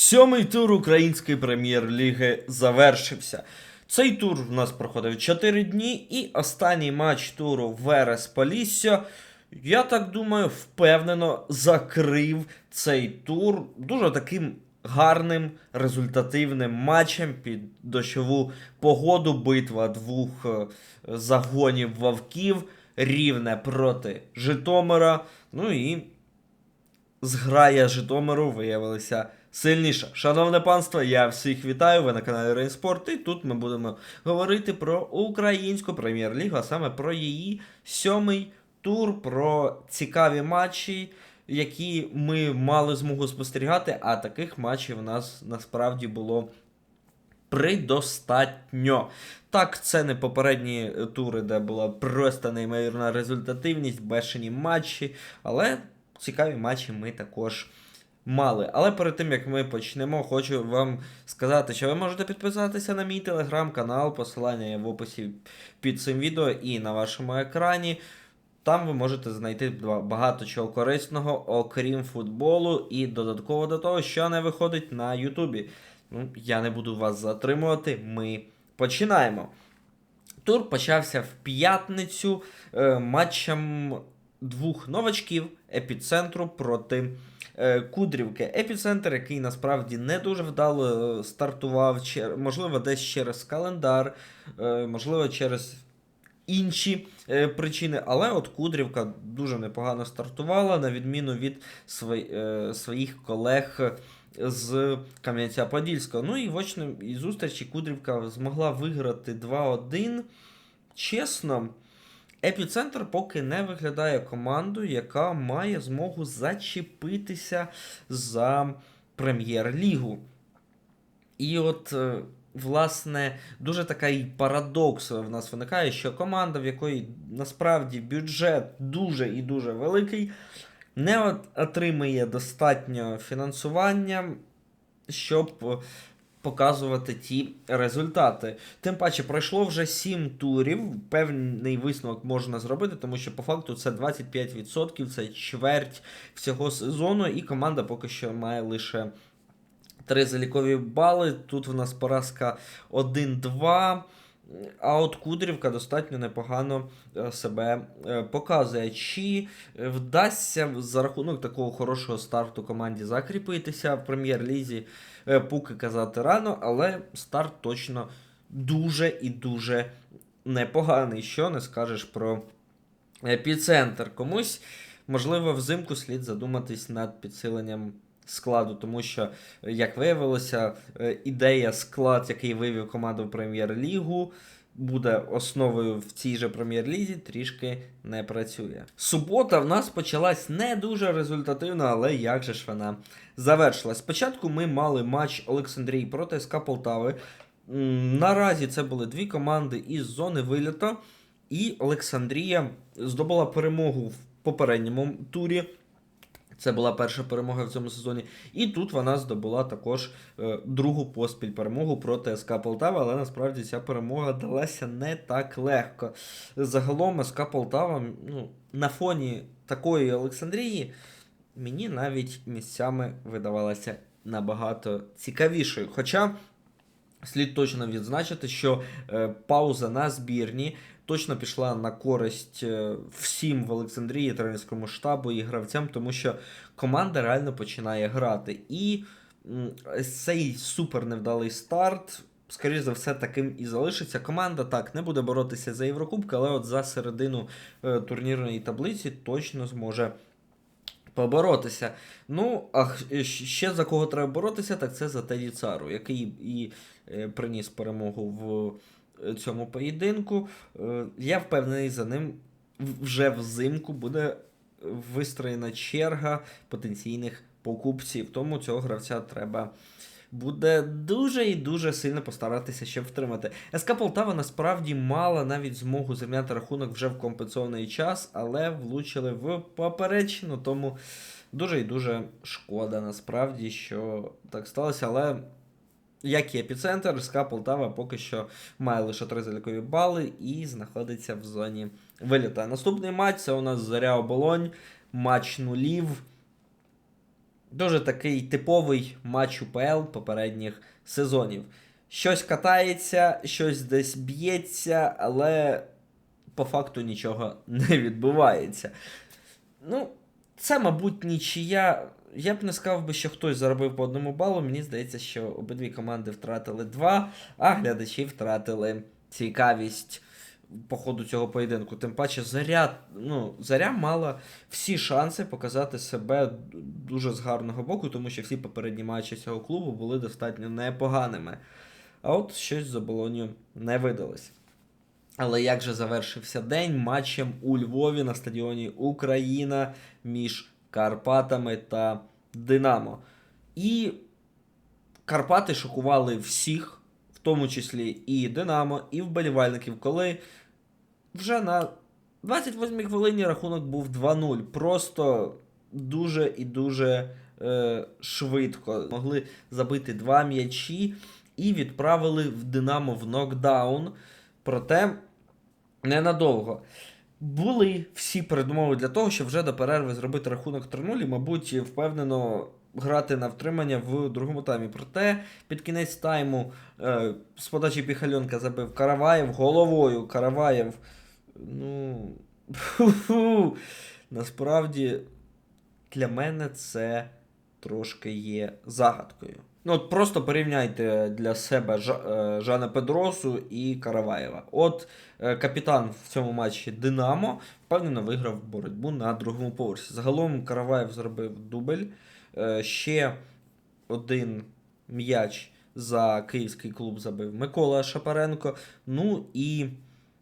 Сьомий тур української прем'єр-ліги завершився. Цей тур у нас проходив 4 дні, і останній матч туру Верес Полісся, я так думаю, впевнено закрив цей тур дуже таким гарним результативним матчем під дощову погоду. Битва двох е, загонів вовків, рівне проти Житомира. Ну і зграя Житомиру виявилася сильніша. Шановне панство, я всіх вітаю. Ви на каналі Рейнспорт. І тут ми будемо говорити про українську прем'єр-лігу, а саме про її сьомий тур, про цікаві матчі, які ми мали змогу спостерігати. А таких матчів у нас насправді було. Придостатньо. Так, це не попередні тури, де була просто неймовірна результативність, бешені матчі, але цікаві матчі ми також мали. Але перед тим як ми почнемо, хочу вам сказати, що ви можете підписатися на мій телеграм-канал, посилання є в описі під цим відео і на вашому екрані. Там ви можете знайти багато чого корисного, окрім футболу, і додатково до того, що не виходить на Ютубі. Ну, я не буду вас затримувати. Ми починаємо. Тур почався в п'ятницю е, матчем двох новачків епіцентру проти е, Кудрівки. Епіцентр, який насправді не дуже вдало е, стартував, можливо, десь через календар, е, можливо, через інші е, причини. Але от Кудрівка дуже непогано стартувала, на відміну від свої, е, своїх колег з Кам'янця-Подільського. Ну і в очній зустрічі Кудрівка змогла виграти 2-1. Чесно, Епіцентр поки не виглядає командою, яка має змогу зачепитися за прем'єр-лігу. І от, е, власне, дуже такий парадокс в нас виникає, що команда, в якої насправді бюджет дуже і дуже великий, не от- отримує достатньо фінансування, щоб е, показувати ті результати. Тим паче, пройшло вже 7 турів. Певний висновок можна зробити, тому що по факту це 25%, це чверть всього сезону, і команда поки що має лише Три залікові бали. Тут в нас поразка 1-2. А от Кудрівка достатньо непогано е, себе е, показує. Чи е, вдасться за рахунок такого хорошого старту команді закріпитися в прем'єр-лізі, поки казати рано, але старт точно дуже і дуже непоганий. Що не скажеш про епіцентр. Комусь, можливо, взимку слід задуматись над підсиленням складу, тому що, е, як виявилося, е, ідея склад, який вивів команду в прем'єр-лігу. Буде основою в цій же прем'єр-лізі, трішки не працює. Субота в нас почалась не дуже результативно, але як же ж вона завершилась. Спочатку ми мали матч Олександрії проти СК Полтави. Наразі це були дві команди із зони виліту, і Олександрія здобула перемогу в попередньому турі. Це була перша перемога в цьому сезоні. І тут вона здобула також е, другу поспіль перемогу проти СК Полтава, але насправді ця перемога далася не так легко. Загалом СК Полтава ну, на фоні такої Олександрії мені навіть місцями видавалася набагато цікавішою. Хоча слід точно відзначити, що е, пауза на збірні точно пішла на користь е, всім в Олександрії, тренерському штабу і гравцям, тому що команда реально починає грати. І цей супер невдалий старт. Скоріше за все, таким і залишиться. Команда так не буде боротися за Єврокубки, але от за середину е, турнірної таблиці точно зможе поборотися. Ну, а ще за кого треба боротися, так це за Теді Цару, який і е, приніс перемогу в е, цьому поєдинку. Е, Я впевнений, за ним вже взимку буде вистроєна черга потенційних покупців. Тому цього гравця треба. Буде дуже і дуже сильно постаратися, щоб втримати. СК Полтава насправді мала навіть змогу зрівняти рахунок вже в компенсований час, але влучили в поперечину. Тому дуже і дуже шкода насправді, що так сталося. Але як і епіцентр, СК Полтава поки що має лише три залікові бали і знаходиться в зоні виліта. Наступний матч це у нас Заря Оболонь, матч нулів. дуже такий типовий матч УПЛ попередніх сезонів. Щось катається, щось десь б'ється, але по факту нічого не відбувається. Ну, це, мабуть, нічия. Я б не сказав би, що хтось заробив по одному балу. Мені здається, що обидві команди втратили два, а глядачі втратили цікавість по ходу цього поєдинку. Тим паче, заря, ну, заря мала всі шанси показати себе дуже з гарного боку, тому що всі попередні матчі цього клубу були достатньо непоганими. А от щось з оболоню не видалося. Але як же завершився день матчем у Львові на стадіоні Україна між Карпатами та Динамо. І Карпати шокували всіх, в тому числі і Динамо, і вболівальників, коли вже на 28-й хвилині рахунок був 2-0. Просто дуже і дуже е, швидко могли забити два м'ячі і відправили в Динамо в нокдаун. Проте ненадовго. Були всі передумови для того, щоб вже до перерви зробити рахунок 3-0 і, мабуть, впевнено грати на втримання в другому таймі. Проте під кінець тайму е, з подачі Піхальонка забив Караваєв головою. Караваєв. Ну. Насправді, для мене це трошки є загадкою. Ну, от просто порівняйте для себе е, Жана Педросу і Караваєва. От е, капітан в цьому матчі Динамо впевнено виграв боротьбу на другому поверсі. Загалом Караваєв зробив дубль. Е, Ще один м'яч за київський клуб забив Микола Шапаренко. Ну і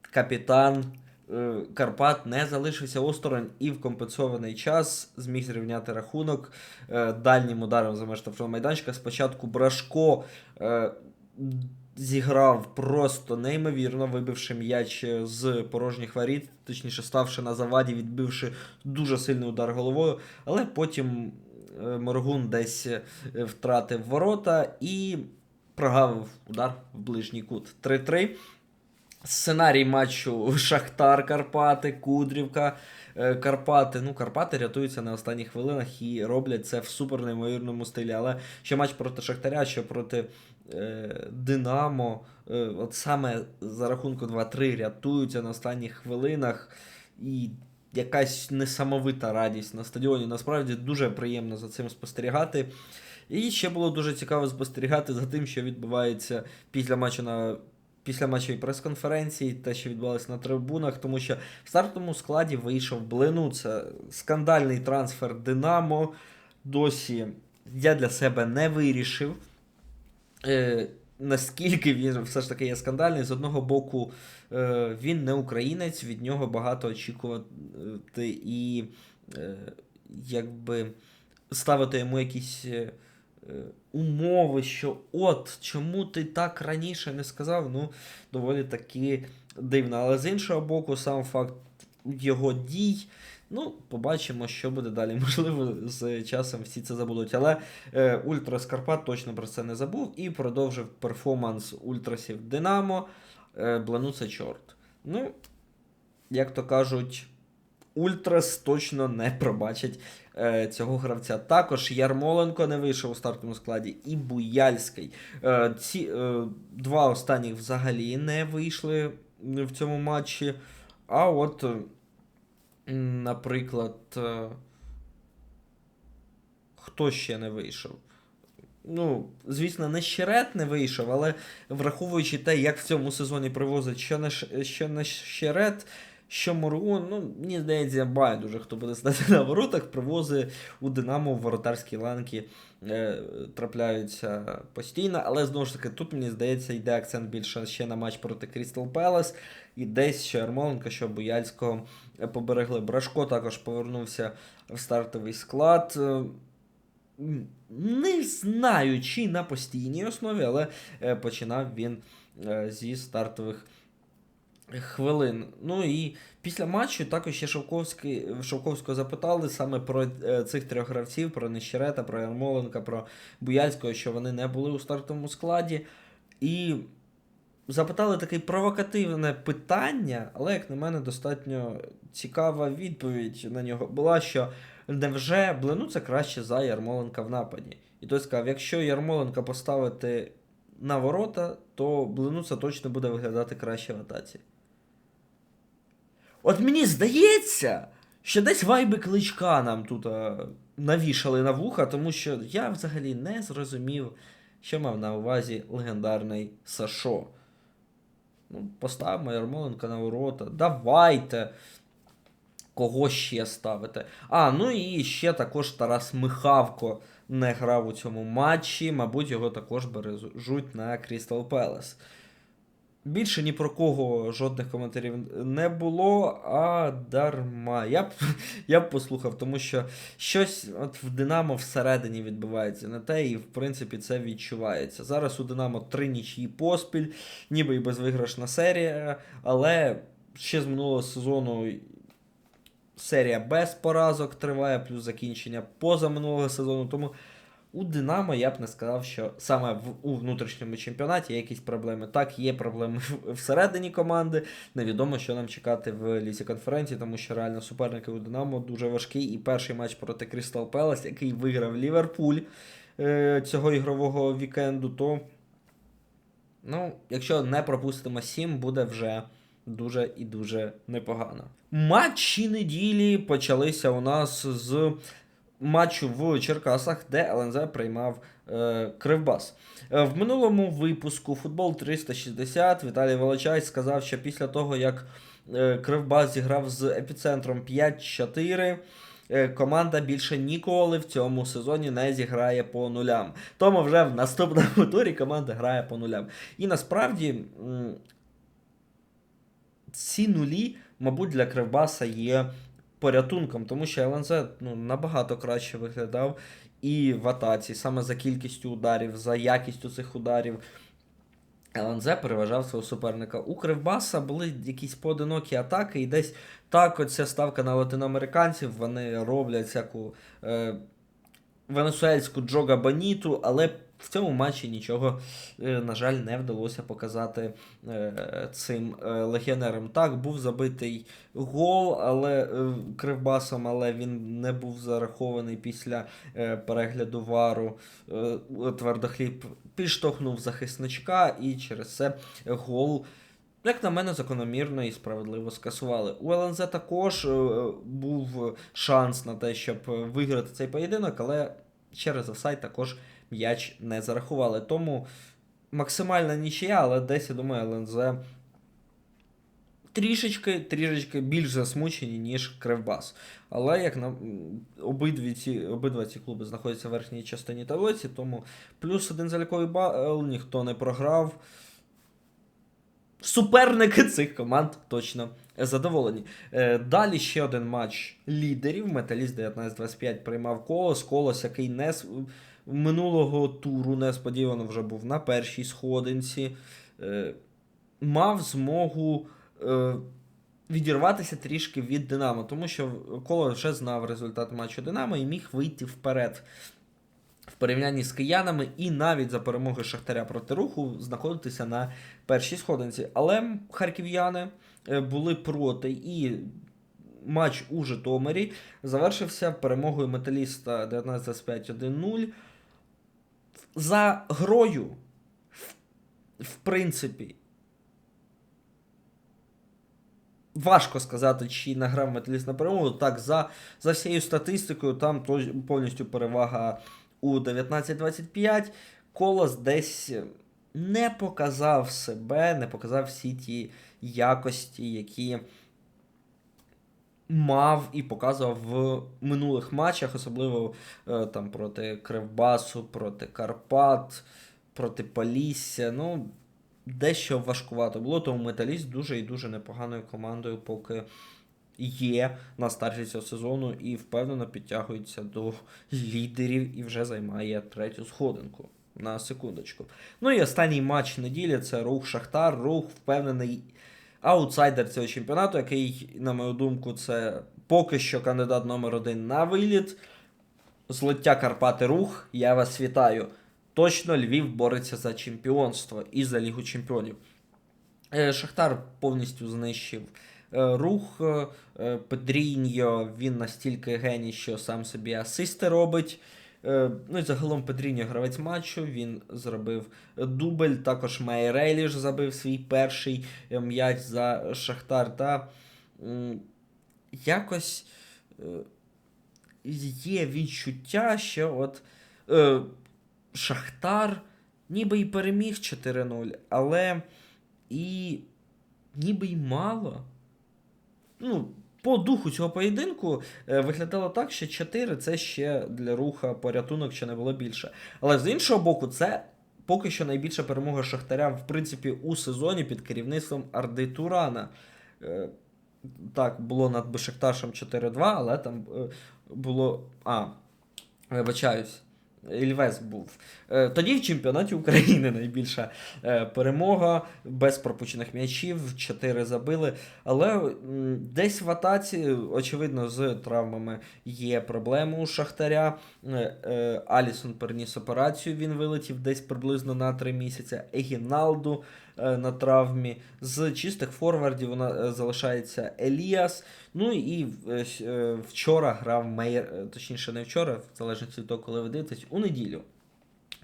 капітан Карпат не залишився осторонь і в компенсований час зміг зрівняти рахунок е, дальнім ударом за штрафного майданчика. Спочатку Брашко е, зіграв просто неймовірно, вибивши м'яч з порожніх воріт, точніше ставши на заваді, відбивши дуже сильний удар головою, але потім е, Моргун десь е, втратив ворота і прогавив удар в ближній кут. 3-3. Сценарій матчу Шахтар Карпати, Кудрівка е, Карпати. Ну, Карпати рятуються на останніх хвилинах і роблять це в супер неймовірному стилі. Але що матч проти Шахтаря, що проти е, Динамо, е, от саме за рахунку 2-3 рятуються на останніх хвилинах. І якась несамовита радість на стадіоні. Насправді дуже приємно за цим спостерігати. І ще було дуже цікаво спостерігати за тим, що відбувається після матчу на після матчової прес-конференції, те, що відбувалося на трибунах, тому що в стартовому складі вийшов Блину. Це скандальний трансфер Динамо. Досі я для себе не вирішив. Е, Наскільки він все ж таки є скандальний, з одного боку, е, він не українець, від нього багато очікувати і е, якби ставити йому якісь е, умови, що от чому ти так раніше не сказав, ну, доволі таки дивно. Але з іншого боку, сам факт його дій. Ну, побачимо, що буде далі. Можливо, з часом всі це забудуть. Але е, Ультрас Карпат точно про це не забув і продовжив перформанс Ультрасів Динамо. Е, Блану це чорт. Ну, як то кажуть, Ультрас точно не пробачить е, цього гравця. Також Ярмоленко не вийшов у стартовому складі, і Буяльський. Е, ці е, два останніх взагалі не вийшли в цьому матчі. А от, е, наприклад, е, хто ще не вийшов? Ну, звісно, не Щерет не вийшов, але враховуючи те, як в цьому сезоні привозить що не Щерет, що Моргун, ну, мені здається, байдуже, хто буде стати на воротах, привози у Динамо в воротарські ланки е, трапляються постійно. Але знову ж таки, тут мені здається, йде акцент більше ще на матч проти Крістал Пелес. І десь що Ярмоленка, що Буяльського е, поберегли. Брашко також повернувся в стартовий склад. Е, Не знаю, чи на постійній основі, але е, починав він е, зі стартових хвилин. Ну і після матчу також ще Шовковський, Шовковського запитали саме про е, цих трьох гравців: про Нещерета, про Ярмоленка, про Буяльського, що вони не були у стартовому складі. І запитали таке провокативне питання, але, як на мене, достатньо цікава відповідь на нього була, що невже Блину це краще за Ярмоленка в нападі? І той сказав, якщо Ярмоленка поставити на ворота, то Блину це точно буде виглядати краще в атаці. От мені здається, що десь вайби кличка нам тут а, навішали на вуха, тому що я взагалі не зрозумів, що мав на увазі легендарний Сашо. Ну, поставимо Ярмоленка на ворота. Давайте. Кого ще ставити? А, ну і ще також Тарас Михавко не грав у цьому матчі. Мабуть, його також бережуть на Крістал Пелес. Більше ні про кого жодних коментарів не було, а дарма. Я б, я б послухав, тому що щось от в Динамо всередині відбувається не те, і в принципі це відчувається. Зараз у Динамо три нічії поспіль, ніби і безвиграшна серія, але ще з минулого сезону серія без поразок триває, плюс закінчення поза минулого сезону. Тому у Динамо я б не сказав, що саме в, у внутрішньому чемпіонаті є якісь проблеми. Так, є проблеми всередині команди. Невідомо, що нам чекати в лісі конференції, тому що реально суперники у Динамо дуже важкі. І перший матч проти Крістал Пелес, який виграв Ліверпуль е, цього ігрового вікенду, то ну, якщо не пропустимо 7, буде вже дуже і дуже непогано. Матчі неділі почалися у нас з матчу в Черкасах, де ЛНЗ приймав е, Кривбас. Е, в минулому випуску футбол 360 Віталій Волочай сказав, що після того, як е, Кривбас зіграв з епіцентром 5-4. е, Команда більше ніколи в цьому сезоні не зіграє по нулям. Тому вже в наступному турі команда грає по нулям. І насправді ці нулі, мабуть, для Кривбаса є порятунком, тому що ЛНЗ ну, набагато краще виглядав і в атаці, саме за кількістю ударів, за якістю цих ударів. ЛНЗ переважав свого суперника. У Кривбаса були якісь поодинокі атаки, і десь так оця ставка на латиноамериканців, вони роблять всяку е, венесуельську Джога Баніту, але в цьому матчі нічого, е, на жаль, не вдалося показати е, цим е, легіонерам. Так, був забитий гол, але кривбасом, але він не був зарахований після перегляду вару. Твердохліб підштовхнув захисничка, і через це гол. Як на мене, закономірно і справедливо скасували. У ЛНЗ також був шанс на те, щоб виграти цей поєдинок, але через офсайд також м'яч не зарахували. Тому максимальна нічия, але десь, я думаю, ЛНЗ трішечки, трішечки більш засмучені, ніж Кривбас. Але як на обидві ці, обидва ці клуби знаходяться в верхній частині таблиці, тому плюс один заліковий бал, ніхто не програв. Суперники цих команд точно задоволені. Е, Далі ще один матч лідерів. Металіст 19-25 приймав колос. Колос, який не минулого туру несподівано вже був на першій сходинці. Е, Мав змогу е, відірватися трішки від Динамо, тому що Колос вже знав результат матчу Динамо і міг вийти вперед в порівнянні з киянами і навіть за перемоги Шахтаря проти руху знаходитися на першій сходинці. Але харків'яни е, були проти і. Матч у Житомирі завершився перемогою металіста 19-25-1-0. За грою, в, принципі, важко сказати, чи награв металіст на перемогу. Так, за, за всією статистикою, там повністю перевага у 19-25. Колос десь не показав себе, не показав всі ті якості, які мав і показував в минулих матчах, особливо е, там проти Кривбасу, проти Карпат, проти Полісся. Ну, дещо важкувато було, тому металіст дуже і дуже непоганою командою, поки є на старті цього сезону і впевнено підтягується до лідерів і вже займає третю сходинку. На секундочку. Ну і останній матч неділі це рух Шахтар. Рух впевнений аутсайдер цього чемпіонату, який, на мою думку, це поки що кандидат номер один на виліт. Злиття Карпати Рух. Я вас вітаю. Точно Львів бореться за чемпіонство і за Лігу Чемпіонів. Е, Шахтар повністю знищив Е, Рух е, Педріньо, він настільки геній, що сам собі асисти робить. Е, Ну і загалом Педріньо гравець матчу, він зробив дубль. Також Майреліш забив свій перший е, м'яч за Шахтар. Та якось е, є відчуття, що от Шахтар ніби й переміг 4-0, але і ніби й мало. Ну, по духу цього поєдинку е, виглядало так, що 4 це ще для руха порятунок, що не було більше. Але з іншого боку, це поки що найбільша перемога Шахтаря, в принципі, у сезоні під керівництвом Арди Турана. Е, Так, було над Бешикташем 4-2, але там е, було. А, вибачаюсь. Ільвес був. Е, Тоді в чемпіонаті України найбільша е, перемога, без пропущених м'ячів, 4 забили. Але десь в атаці, очевидно, з травмами є проблеми у Шахтаря. Е, Алісон переніс операцію, він вилетів десь приблизно на 3 місяці. Егіналду на травмі. З чистих форвардів вона е, залишається Еліас. Ну і е, е, вчора грав Мейер, е, точніше, не вчора, в залежності від того, коли ви дивитесь, у неділю.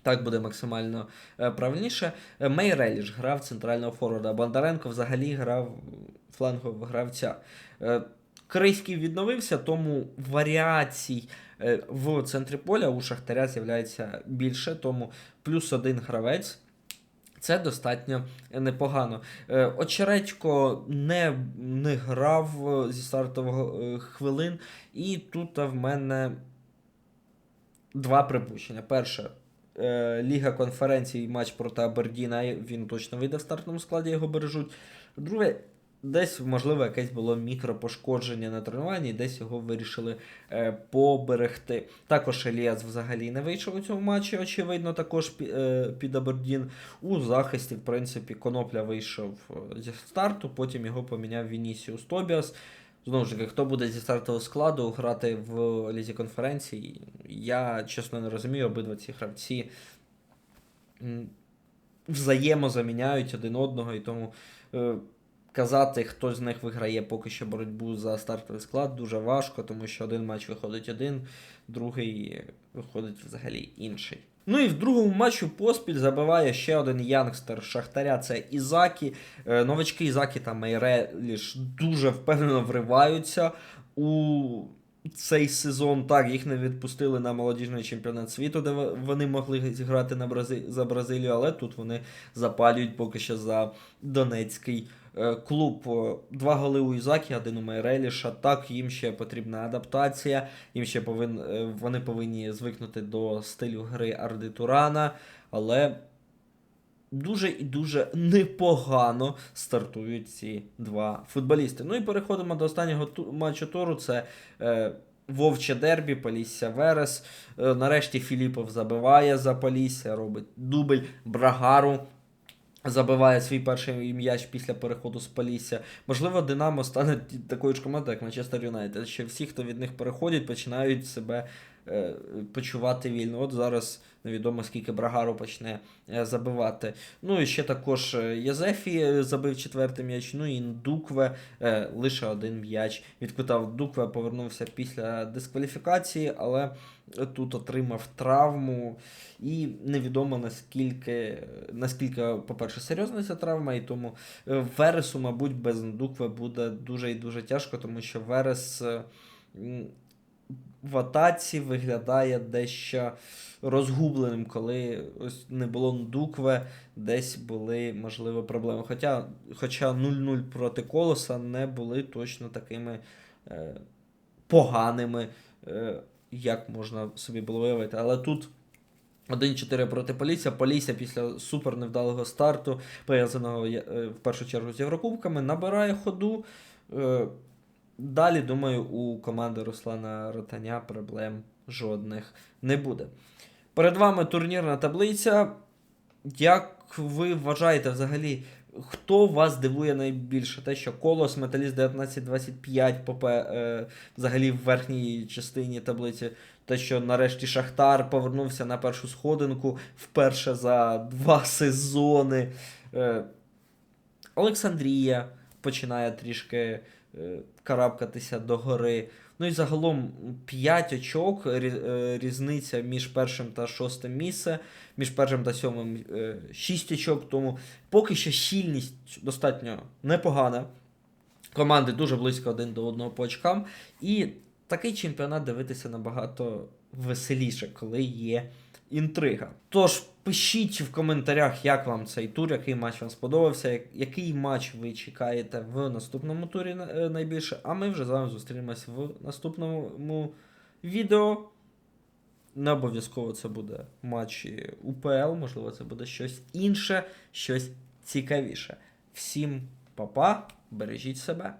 Так буде максимально е, правильніше. Е, Мейреліш грав центрального форварда. Бондаренко взагалі грав флангового гравця. Е, Крийський відновився, тому варіацій е, в центрі поля у Шахтаря з'являється більше, тому плюс один гравець. Це достатньо непогано. Е, Очередько не, не грав е, зі стартового е, хвилин, і тут в мене два припущення. Перше, Ліга конференцій, матч проти Абердіна, він точно вийде в стартовому складі, його бережуть. Друге, десь, можливо, якесь було мікропошкодження на тренуванні, і десь його вирішили е, поберегти. Також Еліас взагалі не вийшов у цьому матчі, очевидно, також е, під Абердін. У захисті, в принципі, Конопля вийшов е, зі старту, потім його поміняв Вінісіус Тобіас. Знову ж таки, хто буде зі стартового складу грати в лізі конференції, я чесно не розумію, обидва ці гравці взаємозаміняють один одного, і тому е, казати, хто з них виграє поки що боротьбу за стартовий склад, дуже важко, тому що один матч виходить один, другий виходить взагалі інший. Ну і в другому матчі поспіль забиває ще один янгстер Шахтаря. Це Ізакі. Е, Новачки Ізакі та Мейреліш дуже впевнено вриваються у цей сезон. Так, їх не відпустили на молодіжний чемпіонат світу, де вони могли зіграти на Брази... за Бразилію, але тут вони запалюють поки що за Донецький клуб. Два голи у Ізакі, один у Майреліша. Так, їм ще потрібна адаптація, їм ще повин... е, вони повинні звикнути до стилю гри Арди Турана, але дуже і дуже непогано стартують ці два футболісти. Ну і переходимо до останнього ту- матчу туру. Це е, Вовче Дербі, Полісся Верес. Е, нарешті Філіпов забиває за Полісся, робить дубль Брагару. Забиває свій перший м'яч після переходу з Полісся. Можливо, Динамо стане такою ж командою, як Манчестер Юнайтед, що всі, хто від них переходять, починають себе почувати вільно. От зараз невідомо скільки Брагару почне е, забивати. Ну і ще також е, Язефі е, забив четвертий м'яч. Ну і Дукве е, лише один м'яч відквитав. Дукве повернувся після дискваліфікації, але тут отримав травму. І невідомо наскільки, наскільки, по-перше, серйозна ця травма, і тому е, Вересу, мабуть, без Дукве буде дуже і дуже тяжко, тому що Верес е, в атаці виглядає дещо розгубленим, коли ось не було Дукве, десь були, можливо, проблеми. Хоча, хоча 0-0 проти Колоса не були точно такими е, поганими, е, як можна собі було виявити. Але тут 1-4 проти Полісся. Полісся після супер невдалого старту, пов'язаного е, в першу чергу з Єврокубками, набирає ходу. Далі, думаю, у команди Руслана Ротаня проблем жодних не буде. Перед вами турнірна таблиця. Як ви вважаєте взагалі, хто вас дивує найбільше? Те, що Колос, Металіст 1925 попе, е, взагалі в верхній частині таблиці. Те, що нарешті Шахтар повернувся на першу сходинку вперше за два сезони. Е, Олександрія починає трішки карабкатися до гори. Ну і загалом 5 очок е, різниця між першим та шостим місце, між першим та сьомим 6 очок. Тому поки що щільність достатньо непогана. Команди дуже близько один до одного по очкам. І такий чемпіонат дивитися набагато веселіше, коли є інтрига. Тож пишіть в коментарях, як вам цей тур, який матч вам сподобався, який матч ви чекаєте в наступному турі е, найбільше. А ми вже з вами зустрінемось в наступному відео. Не обов'язково це буде матчі УПЛ, можливо, це буде щось інше, щось цікавіше. Всім па-па, бережіть себе.